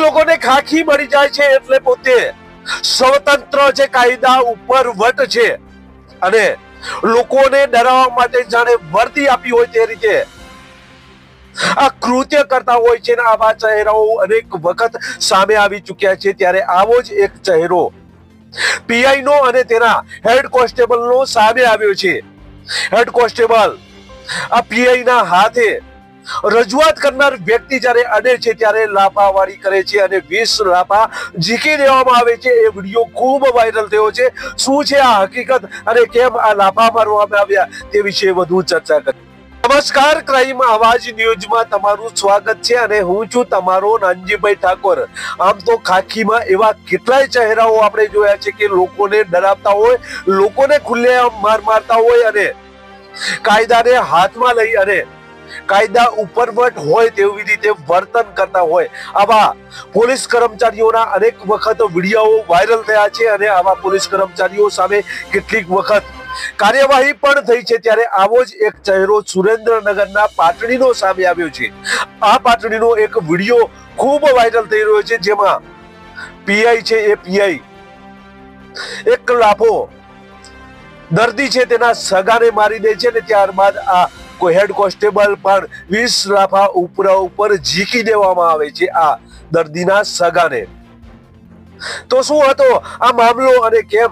લોકોને ખાખી મળી જાય છે એટલે પોતે સ્વતંત્ર છે કાયદા ઉપર વટ છે અને લોકોને ડરાવવા માટે જાણે વર્દી આપી હોય તે રીતે આ કૃત્ય કરતા હોય છે આવા ચહેરાઓ અનેક વખત સામે આવી ચૂક્યા છે ત્યારે આવો જ એક ચહેરો પીઆઈ નો અને તેના હેડ કોન્સ્ટેબલ નો સામે આવ્યો છે. હેડ કોન્સ્ટેબલ, આ પીઆઈ ના હાથે રજૂઆત કરનાર વ્યક્તિ જ્યારે અડે છે ત્યારે લાપાવાળી કરે છે અને વીસ લાપા ઝીકી દેવામાં આવે છે. એ વીડિયો ખૂબ વાયરલ થયો છે. શું છે આ હકીકત અને કેમ આ લાફા મારવામાં આવ્યા તે વિશે વધુ ચર્ચા કરી. નમસ્કાર, ક્રાઇમ અવાજ ન્યૂઝમાં તમારું સ્વાગત છે અને હું છું તમારો નાનજીભાઈ ઠાકોર. આમ તો ખાખીમાં એવા કેટલાય ચહેરાઓ આપણે જોયા છે કે લોકોને ડરાવતા હોય, લોકોને ખુલ્લે માર મારતા હોય અને કાયદાને હાથમાં લઈ અને કાયદા ઉપરવટ હોય તેવી રીતે વર્તન કરતા હોય. આવા પોલીસ કર્મચારીઓના અનેક વખત વીડિયો વાયરલ થયા છે અને આવા પોલીસ કર્મચારીઓ સામે કેટલીક વખત કાર્યવાહી પણ થઈ છે. ત્યારે આવો જ એક ચહેરો સુરેન્દ્રનગરના પાટણીનો સામે આવ્યો છે. આ પાટણીનો એક વીડિયો ખૂબ વાયરલ થઈ રહ્યો છે, જેમાં પીઆઈ છે એ પીઆઈ. એક લાફો દર્દી છે, તેના સગાને મારી દે છે ને ત્યારબાદ આ હેડ કોન્સ્ટેબલ પણ વીસ લાફા ઉપરા ઉપર ઝીકી દેવામાં આવે છે આ દર્દીના સગાને. તો શું હતો? આ મામલો અને કેમ?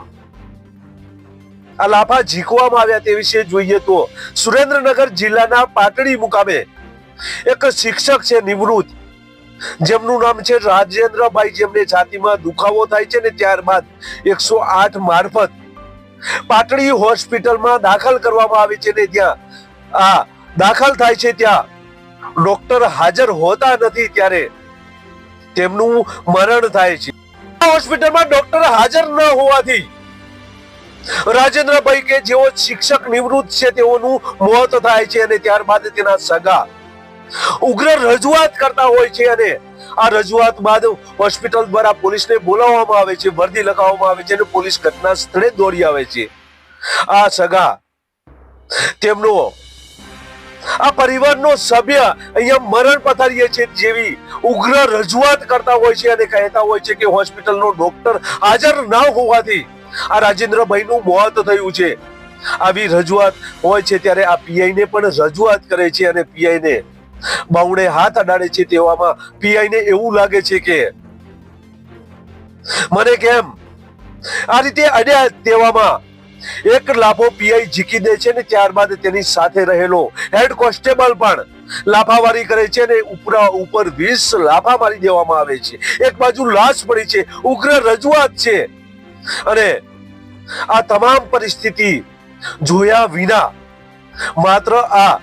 આ લાફા ઝીકવામાં આવ્યા તે વિશે જોઈએ તો સુરેન્દ્રનગર જિલ્લાના પાટડી મુકામે એક શિક્ષક છે નિવૃત્ત. જેમનું નામ છે રાજેન્દ્રભાઈ. જેમને છાતીમાં દુખાવો થાય છે ને ત્યારબાદ એકસો આઠ મારફત પાટડી હોસ્પિટલમાં દાખલ કરવામાં આવે છે ને ત્યાં આ દાખલ થાય છે ત્યાં. ડોક્ટર હાજર હોતા નથી ત્યારે તેમનું મરણ થાય છે. હોસ્પિટલમાં ડોક્ટર હાજર ન હોવાથી રાજેન્દ્રભાઈ કે જેઓ શિક્ષક નિવૃત્ત છે તેઓનું મોત થાય છે અને ત્યારબાદ તેના સગા ઉગ્ર રજૂઆત કરતા હોય છે અને આ રજૂઆત બાદ હોસ્પિટલ દ્વારા પોલીસને બોલાવવામાં આવે છે, વર્દી લગાવવામાં આવે છે અને પોલીસ ઘટના સ્થળે દોડી આવે છે. આ સગા તેમનો આ પરિવારનો સભ્ય અહીંયા મરણ પથારીએ છે જેવી ઉગ્ર રજૂઆત કરતા હોય છે અને કહેતા હોય છે કે હોસ્પિટલનો ડોક્ટર હાજર ન હોવાથી આ રાજેન્દ્રભાઈનું મોત થયું છે. આવી રજૂઆત હોય છે ત્યારે આ પીઆઈ ને પણ રજૂઆત કરે છે અને પીઆઈ ને બાવડે હાથ અડાડે છે તેવામાં પીઆઈ ને એવું લાગે છે કે મને કેમ આ રીતે અડ્યા તેવામાં એક લાફો પીઆઈ ઝીકી દે છે ને ત્યારબાદ તેની સાથે રહેલો હેડ કોન્સ્ટેબલ પણ લાફાવારી કરે છે ને ઉપરા ઉપર વીસ લાફા મારી દેવામાં આવે છે. એક બાજુ લાશ પડી છે, ઉગ્ર રજૂઆત છે. અને આ તમામ પરિસ્થિતિ જોયા વિના માત્ર આ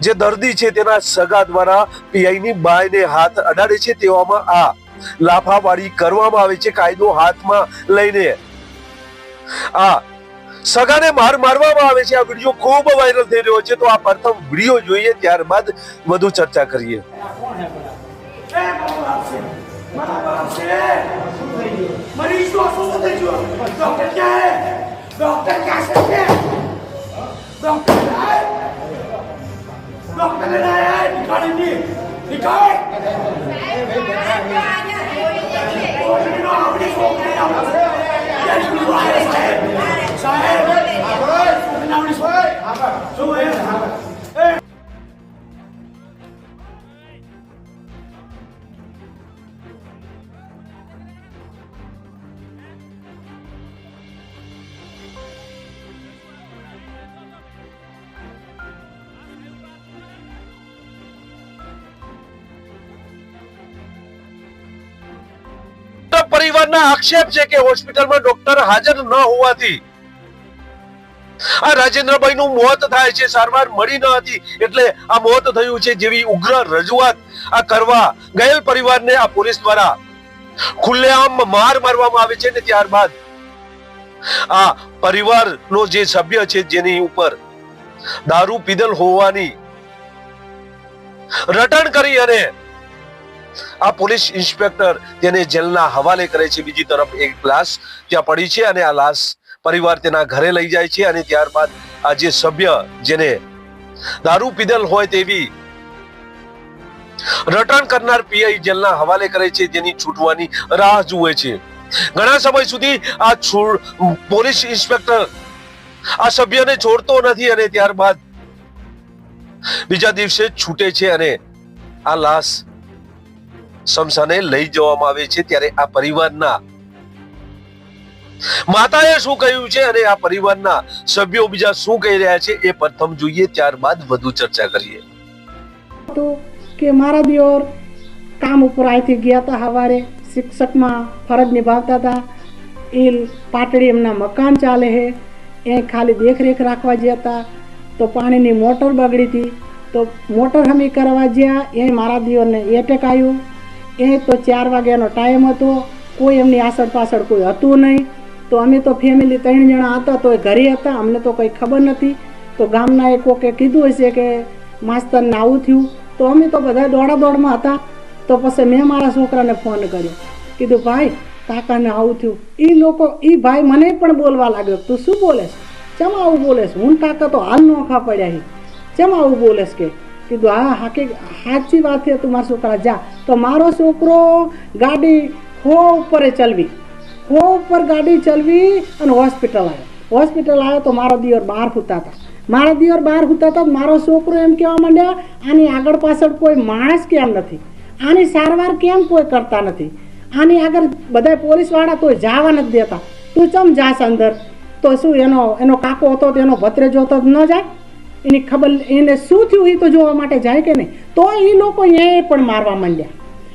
જે દર્દી છે તેના સગા દ્વારા પીઆઈ ની બાયને હાથ અડાડે છે તેવામાં આ લાફાવાળી કરવામાં આવે છે, કાયદો હાથમાં લઈને. આ સગાને માર મારવામાં આવે છે. આ વીડિયો ખૂબ વાયરલ થઈ રહ્યો છે. તો આ પ્રથમ વીડિયો જોઈએ, ત્યારબાદ વધુ ચર્ચા કરીએ. ડોક્ટર પરિવારના આક્ષેપ છે કે હોસ્પિટલમાં ડોક્ટર હાજર ન હોવાથી આ રાજેન્દ્રભાઈ નું મોત થાય છે, સારવાર મળી ન હતી, એટલે આ મોત થયું છે જેવી ઉગ્ર રજૂઆત આ કરવા ગયેલ પરિવારને આ પોલીસ દ્વારા ખુલ્લેઆમ માર મારવામાં આવે છે ને ત્યારબાદ આ પરિવારનો જે સભ્ય છે જેની ઉપર દારૂ પીધલ હોવાની રટણ કરી અને આ પોલીસ ઇન્સ્પેક્ટર તેને જેલના હવાલે કરે છે. બીજી તરફ એક લાશ ત્યાં પડી છે અને આ લાશ પરિવાર તેના ઘરે લઈ જાય છે અને ત્યારબાદ આ જે સભ્ય જેને દારૂ પીધેલ હોય તેવી રટણ કરનાર પીઆઈ જેલના હવાલે કરે છે. તેની છૂટવાની રાહ જુએ છે. ઘણા સમય સુધી આ પોલીસ ઇન્સ્પેક્ટર આ સભ્યને છોડતો નથી અને ત્યારબાદ બીજા દિવસે છૂટે છે અને આ લાશ શમશાને લઈ જવામાં આવે છે ત્યારે આ પરિવારના માતાએ શું કહ્યું છે અને આ પરિવારના સભ્યો બીજા શું કહી રહ્યા છે એ પ્રથમ જોઈએ, ત્યારબાદ વધુ ચર્ચા કરીએ. કે મારા દિયોર કામ ઉપર અહીંથી ગયા હતા સવારે શિક્ષકમાં ફરજ નિભાવતા હતા એ પાટડી એમના મકાન ચાલે છે એ ખાલી દેખરેખ રાખવા ગયા હતા તો પાણીની મોટર બગડી હતી તો મોટર હમી કરવા ગયા એ મારા દિયોરને એટેક આવ્યું એ તો ચાર વાગ્યાનો ટાઈમ હતો, કોઈ એમની આસળ પાછળ કોઈ હતું નહીં. તો અમે તો ફેમિલી ત્રણ જણા હતા તો એ ઘરે હતા, અમને તો કંઈ ખબર નથી. તો ગામના એ કોકે કીધું હશે કે માસ્તરને આવું થયું. તો અમે તો બધા દોડા દોડમાં હતા. તો પછી મેં મારા છોકરાને ફોન કર્યો. કીધું, ભાઈ, કાકાને આવું થયું. એ લોકો એ ભાઈ મને પણ બોલવા લાગ્યો. તું શું બોલેસ? ચમ આવું બોલેશ હું કાકા તો હાલ નોખા પડ્યા ચમ આવું બોલેશ કે? કીધું, હા, હાકી, સાચી વાત છે તું મારા છોકરા, જા. તો મારો છોકરો ગાડી હો ઉપર ચલવી, હો ઉપર ગાડી ચલવી અને હોસ્પિટલ આવ્યો. હોસ્પિટલ આવ્યો તો મારો દિયર બહાર ફૂતા હતા. મારા દિયર બહાર ફૂતા હતા તો મારો છોકરો એમ કહેવા માંડ્યા, આની આગળ પાછળ કોઈ માણસ કેમ નથી? આની સારવાર કેમ કોઈ કરતા નથી? આની આગળ બધા પોલીસવાળા કોઈ જવા નથી દેતા. તું ચમ જાસ અંદર? તો શું એનો એનો કાકો હતો તો એનો ભત્રેજો હતો તો ન જાય? એની ખબર એને શું થયું એ તો જોવા માટે જાય કે નહીં? તો એ લોકો અહીંયા પણ મારવા માંડ્યા.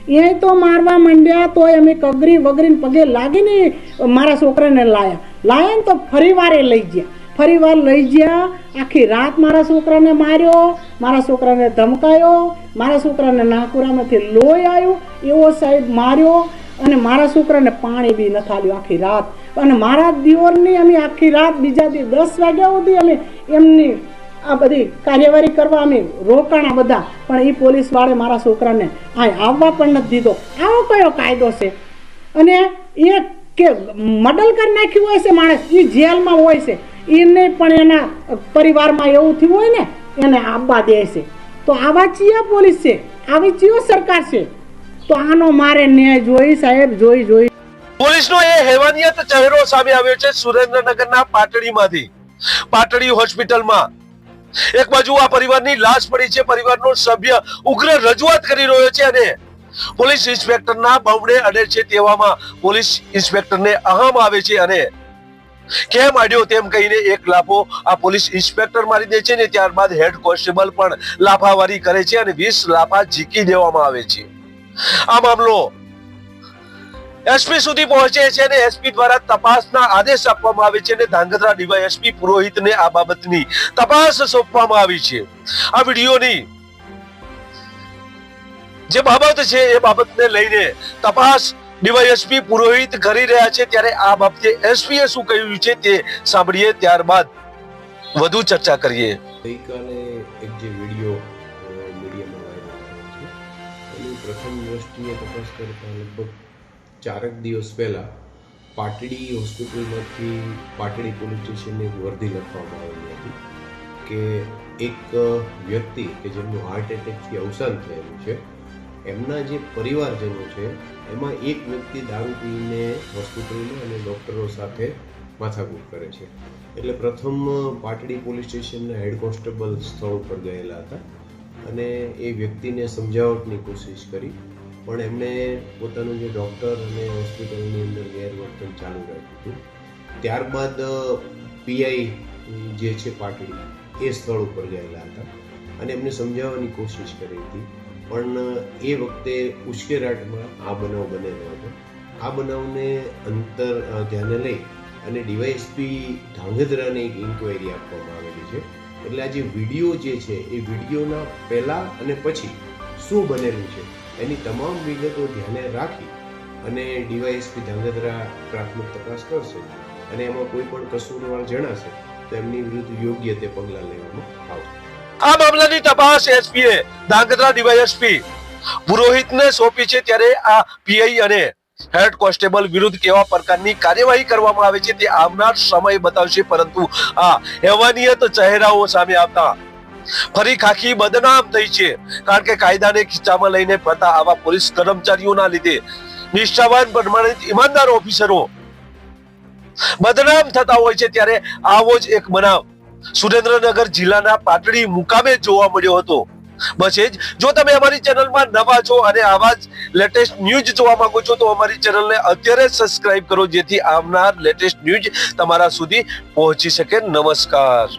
એ તો મારવા માંડ્યા તો અમે કગરી વગરીને પગે લાગીને મારા છોકરાને લાયા. લાયા ને તો ફરી વારે લઈ ગયા. ફરી વાર લઈ ગયા, આખી રાત મારા છોકરાને માર્યો, મારા છોકરાને ધમકાયો, મારા છોકરાને નાકુરામાંથી લોહી આવ્યું એવો સાહેબ માર્યો અને મારા છોકરાને પાણી બી ન લ્યો આખી રાત. અને મારા દિયોરની અમે આખી રાત બીજા દી દસ વાગ્યા સુધી અમે એમની આ બધી કાર્યવાહી કરવા અમે રોકાણા બધા. પણ એ પોલીસવાળે મારા છોકરાને આ આવવા પણ નથી દીધો. આવો કયો કાયદો છે? અને એ કે મડલ કરી નાખ્યું હોય છે માણસ એ જેલમાં હોય છે. એને પણ એના પરિવારમાં એવું થયું હોય ને, એને આવવા દે છે. તો આવા ચિયા પોલીસ છે? આવી ચિયો સરકાર છે? તો આનો મારે ન્યાય જોઈ સાહેબ જોઈ જોઈ પોલીસનો એ હેવાનિયત ચહેરો સામે આવ્યો છે સુરેન્દ્રનગરના પાટડીમાંથી. પાટડી હોસ્પિટલમાં. એક બાજુ આ પરિવારની લાશ પડી છે, પરિવારનો સભ્ય ઉગ્ર રજૂઆત કરી રહ્યો છે અને પોલીસ ઇન્સ્પેક્ટરના બમણે અડે છે તેવામાં પોલીસ ઇન્સ્પેક્ટરને અહમ આવે છે અને કેમ આડ્યો તેમ કહીને એક લાફો આ પોલીસ ઇન્સ્પેક્ટર મારી દે છે ને ત્યારબાદ હેડ કોન્સ્ટેબલ પણ લાફાવારી કરે છે અને વીસ લાફા ઝીકી દેવામાં આવે છે. આ મામલો એસપી સુધી પહોંચે છે અને એસપી દ્વારા તપાસના આદેશ આપવામાં આવે છે અને ધાંગધ્રા ડીવાયએસપી પુરોહિતને આ બાબતની તપાસ સોંપવામાં આવી છે. આ વિડીયોની જે બાબત છે એ બાબતને લઈને તપાસ ડીવાયએસપી પુરોહિત કરી રહ્યા છે. ત્યારે આ બાબતે એસપીએ શું કહ્યું છે તે સાંભળીએ. ત્યારબાદ વધુ ચર્ચા કરીએ. ગઈકાલે એક જે વીડિયો મીડિયામાં વાયરલ થયો છે. એની પ્રથમ દ્રષ્ટિએ તપાસ કરતા લગભગ ચારક દિવસ પહેલાં પાટડી હોસ્પિટલમાંથી પાટડી પોલીસ સ્ટેશનની એક વર્દી લખવામાં આવેલી હતી કે એક વ્યક્તિ કે જેમનું હાર્ટ એટેકથી અવસાન થયેલું છે, એમના જે પરિવારજનો છે, એમાં એક વ્યક્તિ દારૂ પીને હોસ્પિટલમાં અને ડૉક્ટરો સાથે માથાકૂટ કરે છે. એટલે પ્રથમ પાટડી પોલીસ સ્ટેશનના હેડ કોન્સ્ટેબલ સ્થળ ઉપર ગયેલા હતા અને એ વ્યક્તિને સમજાવટની કોશિશ કરી પણ એમણે પોતાનું જે ડૉક્ટર અને હોસ્પિટલની અંદર ગેરવર્તન ચાલુ રાખ્યું હતું. ત્યારબાદ પીઆઈ જે છે પાટડી એ સ્થળ ઉપર ગયેલા હતા અને એમને સમજાવવાની કોશિશ કરી હતી. પણ એ વખતે ઉશ્કેરાટમાં આ બનાવ બનેલો હતો. આ બનાવને અંતર ધ્યાને લઈ અને ડીવાયએસપી ધાંગધ્રાને એક ઇન્કવાયરી આપવામાં આવેલી છે. એટલે આ જે વીડિયો જે છે, એ વિડીયોના પહેલાં અને પછી શું બનેલું છે? એની તમામ વિગતો ધ્યાને રાખી અને ડીવાયએસપી ધાંગધ્રા પ્રાથમિક તપાસ કરશે અને એમાં કોઈ પણ કસૂરવાર જણાશે તો એમની વિરુદ્ધ યોગ્ય તે પગલાં લેવામાં આવશે. આ મામલાની તપાસ એસપીએ ધાંગધ્રા ડીવાયએસપી પુરોહિતને સોંપી છે ત્યારે આ પીઆઈ અને હેડ કોન્સ્ટેબલ વિરુદ્ધ કેવા પ્રકારની કાર્યવાહી કરવામાં આવે છે તે આવનાર સમય બતાવશે, પરંતુ આ હેવાનિયત ચહેરાઓ સામે આવતા ફરી ખાખી બદનામ થઈ છે. કારણ કે કાયદાને ખીચામાં લઈને ફરતા આવા પોલીસ કર્મચારીઓના લીધે નિષ્ઠાવાન પ્રમાણિત ઈમાનદાર ઓફિસરો બદનામ થતા હોય છે ત્યારે આવો જ એક બનાવ. સુરેન્દ્રનગર જિલ્લાના પાટડી મુકામે જોવા મળ્યો હતો. બસે જ. જો તમે અમારી ચેનલમાં નવા છો અને આવા જ લેટેસ્ટ ન્યૂઝ જોવા માંગો છો, તો અમારી ચેનલને અત્યારે સબસ્ક્રાઇબ કરો જેથી આવનાર લેટેસ્ટ ન્યૂઝ તમારા સુધી પહોંચી શકે. નમસ્કાર.